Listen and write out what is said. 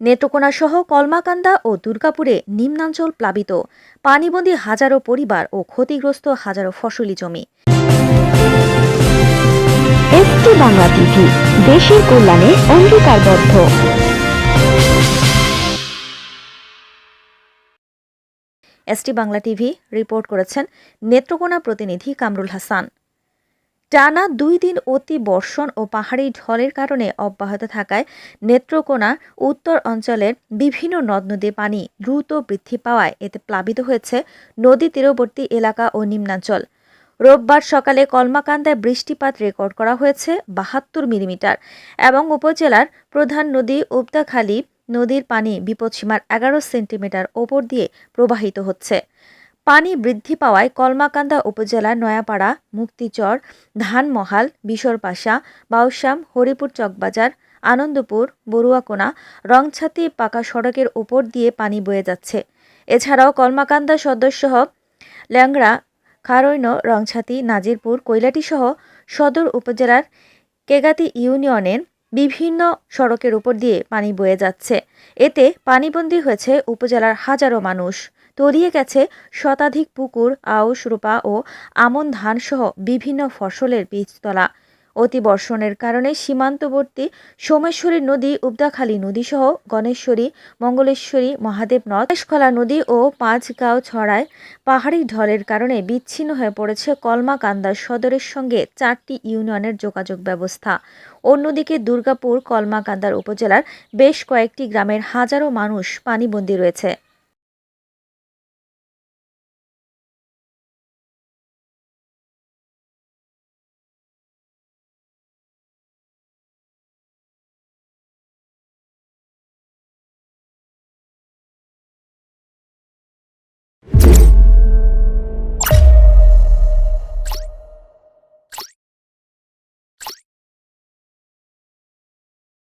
নেত্রকোনা সহ কলমাকান্দা ও দুর্গাপুরে নিম্নাঞ্চল প্লাবিত। পানিবন্দী হাজারো পরিবার ও ক্ষতিগ্রস্ত হাজারো ফসলি জমি। বাংলা টিভি দেশের কল্যাণে অঙ্গীকারবদ্ধ। এসটি বাংলা টিভি রিপোর্ট করেছেন নেত্রকোনা প্রতিনিধি কামরুল হাসান। টানা দুই দিন অতি বর্ষণ ও পাহাড়ি ঢলের কারণে অব্যাহত থাকায় নেত্রকোনা উত্তর অঞ্চলের বিভিন্ন নদ নদীর পানি দ্রুত বৃদ্ধি পাওয়ায় এতে প্লাবিত হয়েছে নদী তীরবর্তী এলাকা ও নিম্নাঞ্চল। রোববার সকালে কলমাকান্দায় বৃষ্টিপাত রেকর্ড করা হয়েছে বাহাত্তর মিলিমিটার এবং উপজেলার প্রধান নদী উবদাখালী নদীর পানি বিপদসীমার এগারো সেন্টিমিটার ওপর দিয়ে প্রবাহিত হচ্ছে। পানি বৃদ্ধি পাওয়ায় কলমাকান্দা উপজেলার নয়াপাড়া, মুক্তিচর, ধানমহাল, বিশরপাশা বাউসাম হরিপুর চকবাজার, আনন্দপুর, বড়ুয়াকোনা, রংছাতি, পাকা সড়কের ওপর দিয়ে পানি বয়ে যাচ্ছে। এছাড়াও কলমাকান্দা সদরসহ ল্যাংড়া, খারৈন, রংছাতি, নাজিরপুর, কৈলাটিসহ সদর উপজেলার কেগাতি ইউনিয়নের বিভিন্ন সড়কের উপর দিয়ে পানি বয়ে যাচ্ছে। এতে পানিবন্দী হয়েছে উপজেলার হাজারো মানুষ। তলিয়ে গেছে শতাধিক পুকুর, আউশ, রূপা ও আমন ধানসহ বিভিন্ন ফসলের বীজতলা। অতিবর্ষণের কারণে সীমান্তবর্তী সোমেশ্বরী নদী, উবদাখালী নদীসহ গণেশ্বরী, মঙ্গলেশ্বরী, মহাদেব নদ খোলা নদী ও পাঁচগাঁও ছড়ায় পাহাড়ি ঢলের কারণে বিচ্ছিন্ন হয়ে পড়েছে কলমাকান্দা সদরের সঙ্গে চারটি ইউনিয়নের যোগাযোগ ব্যবস্থা। অন্যদিকে দুর্গাপুর, কলমাকান্দার উপজেলার বেশ কয়েকটি গ্রামের হাজারো মানুষ পানিবন্দী রয়েছে।